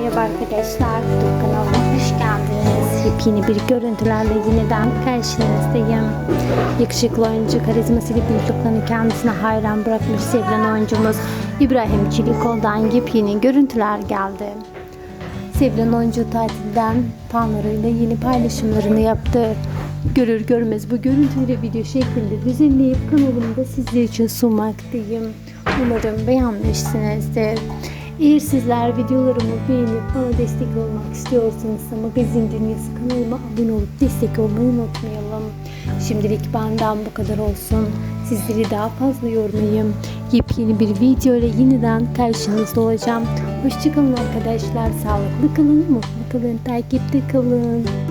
Merhaba arkadaşlar, kanalıma hoş geldiniz. Yepyeni bir görüntülerle yeniden karşınızdayım. Yakışıklı oyuncu karizmasıyla büyüklüklerini kendisine hayran bırakmış sevilen oyuncumuz İbrahim Çelikol'dan yepyeni görüntüler geldi. Sevilen oyuncu tatilden fanlarıyla yeni paylaşımlarını yaptı. Görür görmez bu görüntüleri video şeklinde düzenleyip kanalımda sizler için sunmaktayım. Umarım beğenmişsinizdir. Eğer sizler videolarımı beğenip bana destek olmak istiyorsanız Magazin Dünyası kanalıma abone olup destek olmayı unutmayalım. Şimdilik benden bu kadar olsun. Sizleri daha fazla yormayayım. Yepyeni bir video ile yeniden karşınızda olacağım. Hoşçakalın arkadaşlar. Sağlıklı kalın, mutlu kalın, takipte kalın.